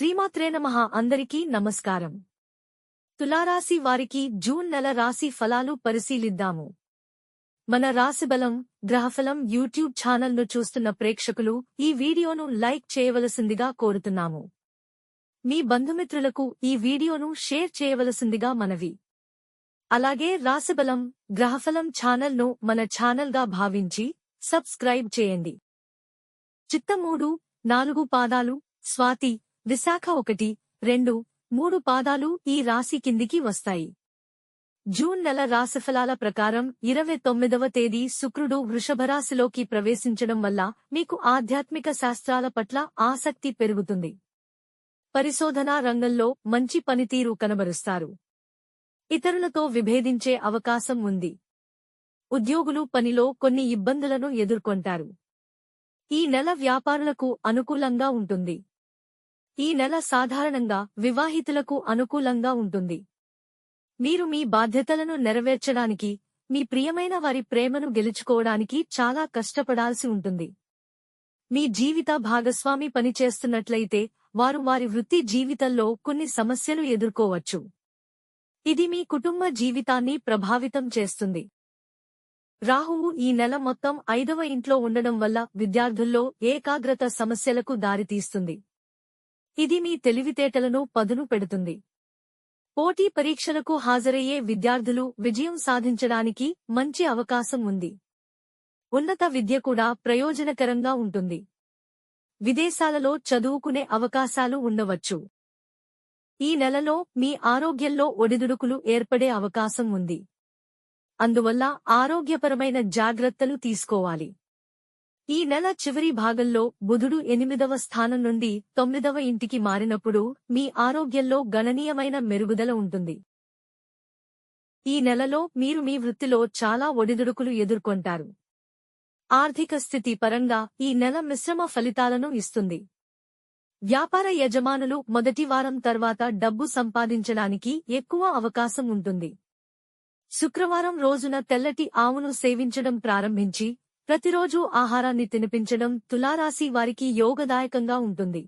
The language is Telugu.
శ్రీమాత్రే నమః అందరికీ నమస్కారం. తులారాశి వారికి జూన్ నెల రాశి ఫలాలు పరిశీలిద్దాము. మన రాశిబలం గ్రహఫలం యూట్యూబ్ ఛానల్ను చూస్తున్న ప్రేక్షకులు ఈ వీడియోను లైక్ చేయవలసిందిగా కోరుతున్నాము. మీ బంధుమిత్రులకు ఈ వీడియోను షేర్ చేయవలసిందిగా మనవి. అలాగే రాశిబలం గ్రహఫలం ఛానల్ను మన ఛానల్గా భావించి సబ్స్క్రైబ్ చేయండి. చిత్త మూడు నాలుగు పాదాలు స్వాతి విశాఖ ఒకటి రెండు మూడు పాదాలు ఈ రాశి కిందికి వస్తాయి. జూన్ నెల రాశిఫలాల ప్రకారం ఇరవై తొమ్మిదవ తేదీ శుక్రుడు వృషభరాశిలోకి ప్రవేశించడం వల్ల మీకు ఆధ్యాత్మిక శాస్త్రాల పట్ల ఆసక్తి పెరుగుతుంది. పరిశోధనా రంగంలో మంచి పనితీరు కనబరుస్తారు. ఇతరులతో విభేదించే అవకాశం ఉంది. ఉద్యోగులు పనిలో కొన్ని ఇబ్బందులను ఎదుర్కొంటారు. ఈ నెల వ్యాపారులకు అనుకూలంగా ఉంటుంది. ఈ నెల సాధారణంగా వివాహితులకు అనుకూలంగా ఉంటుంది. మీరు మీ బాధ్యతలను నెరవేర్చడానికి మీ ప్రియమైన వారి ప్రేమను గెలుచుకోవడానికి చాలా కష్టపడాల్సి ఉంటుంది. మీ జీవిత భాగస్వామి పనిచేస్తున్నట్లయితే వారు వారి వృత్తి జీవితంలో కొన్ని సమస్యలు ఎదుర్కోవచ్చు. ఇది మీ కుటుంబ జీవితాన్ని ప్రభావితం చేస్తుంది. రాహువు ఈ నెల మొత్తం ఐదవ ఇంట్లో ఉండడం వల్ల విద్యార్థుల్లో ఏకాగ్రత సమస్యలకు దారితీస్తుంది. ఇది మీ తెలివితేటలను పదును పెడుతుంది. పోటీ పరీక్షలకు హాజరయ్యే విద్యార్థులు విజయం సాధించడానికి మంచి అవకాశం ఉంది. ఉన్నత విద్య కూడా ప్రయోజనకరంగా ఉంటుంది. విదేశాలలో చదువుకునే అవకాశాలు ఉండవచ్చు. ఈ నెలలో మీ ఆరోగ్యంలో ఒడిదుడుకులు ఏర్పడే అవకాశం ఉంది. అందువల్ల ఆరోగ్యపరమైన జాగ్రత్తలు తీసుకోవాలి. ఈ నెల చివరి భాగంలో బుధుడు ఎనిమిదవ స్థానం నుండి తొమ్మిదవ ఇంటికి మారినప్పుడు మీ ఆరోగ్యంలో గణనీయమైన మెరుగుదల ఉంటుంది. ఈ నెలలో మీరు మీ వృత్తిలో చాలా ఒడిదుడుకులు ఎదుర్కొంటారు. ఆర్థిక స్థితి పరంగా ఈ నెల మిశ్రమ ఫలితాలను ఇస్తుంది. వ్యాపార యజమానులు మొదటి వారం తర్వాత డబ్బు సంపాదించడానికి ఎక్కువ అవకాశం ఉంటుంది. శుక్రవారం రోజున తెల్లటి ఆవును సేవించడం ప్రారంభించి ప్రతిరోజూ ఆహారాన్ని తినిపించడం తులారాశి వారికి యోగదాయకంగా ఉంటుంది.